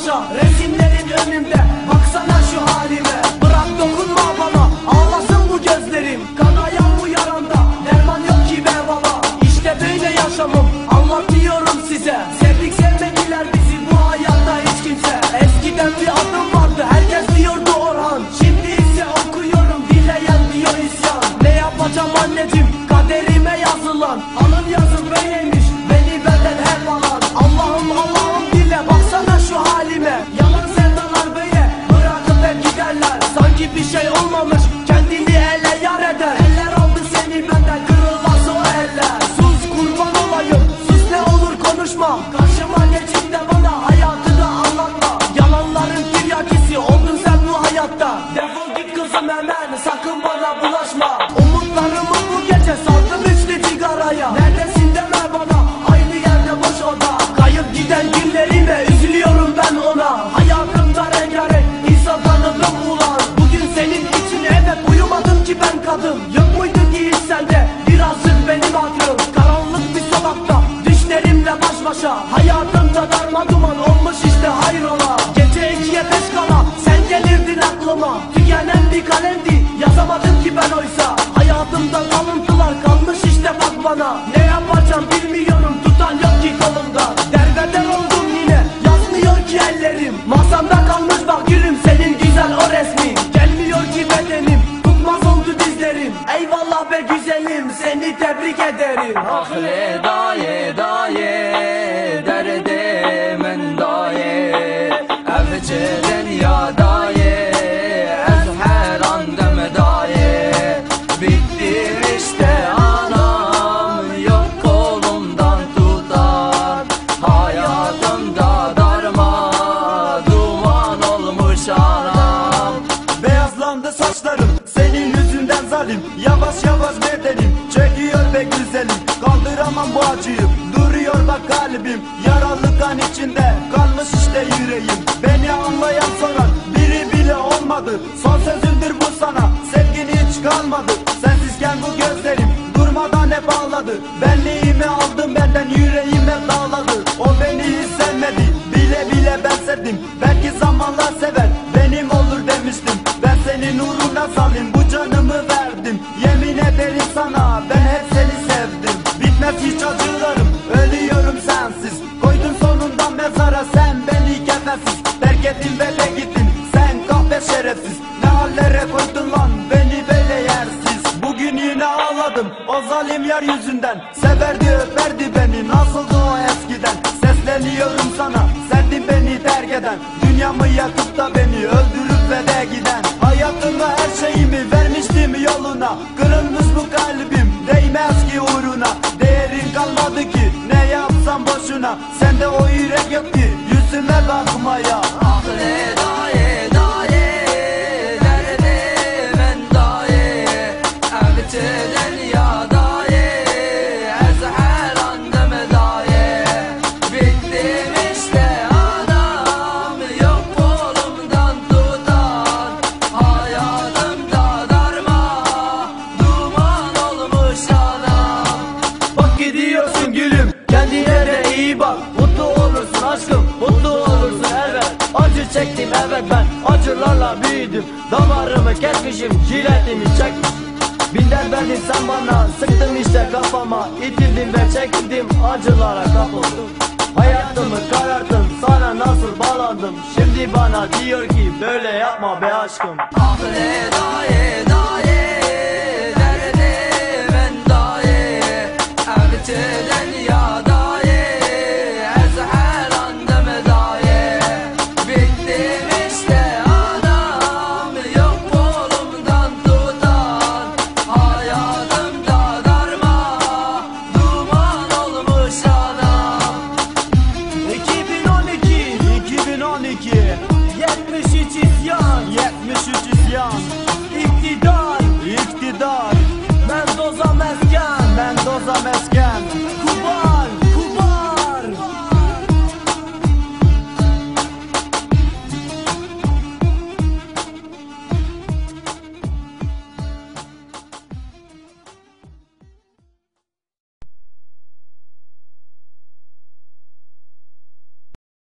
başa Resimlerin önümde baksana şu halime. Bırak dokunma bana. Ağlasın bu gözlerim. Kanayan bu yaramda derman yok ki be baba İşte böyle yaşamım bir şey olmamış aklıma Tükenen bir kalemdi yazamadım ki ben oysa. Hayatımda kalıntılar kalmış işte bak bana. Ne yapacağım bilmiyorum tutan yok ki kolumda. Derbeder oldum yine yazmıyor ki ellerim. Masamda kalmış bak gülüm senin güzel o resmin. Gelmiyor ki bedenim tutmaz oldu dizlerim. Eyvallah be güzelim seni tebrik ederim. Ahli daye daye derdimin daye. Evcilen zalim Yavaş yavaş bedenim çekiyor be güzelim. Kaldıramam bu acıyı. Duruyor bak kalbim. Yaralı kan içinde. Kalmış işte yüreğim. Beni anlayan soran biri bile olmadı. Son sözümdür bu sana. Sevgin hiç kalmadı. Sensizken bu gözlerim durmadan hep ağladı. Benliğimi aldım benden. Yüreğime dağladı salim bu canımı verdim. Yemin ederim sana ben hep seni sevdim. Bitmez hiç acılarım ölüyorum sensiz. Koydun sonunda mezara sen beni kefensiz Terk ettin ve de gittin sen kahpe şerefsiz. Ne hallere koydun lan beni böyle yersiz. Bugün yine ağladım o zalim yer yüzünden Severdi öperdi beni nasıldı o eskiden? Sesleniyorum sana sendin beni terk eden. Dünyamı yakıp da beni öldürüp de giden Hayatımı her şeyimi vermiştim yoluna. Kırılmış bu kalbim değmez iyi bak Mutlu olursun aşkım mutlu olursun evet. Acı çektim evet ben acılarla büyüdüm. Damarımı kesmişim jiletimi çekmişim. Bin derdin sen bana sıktın işte kafama. İtildim ve çekildim acılara kapıldım. Hayatımı kararttın sana nasıl bağlandım? Şimdi bana diyor ki böyle yapma be aşkım. Daye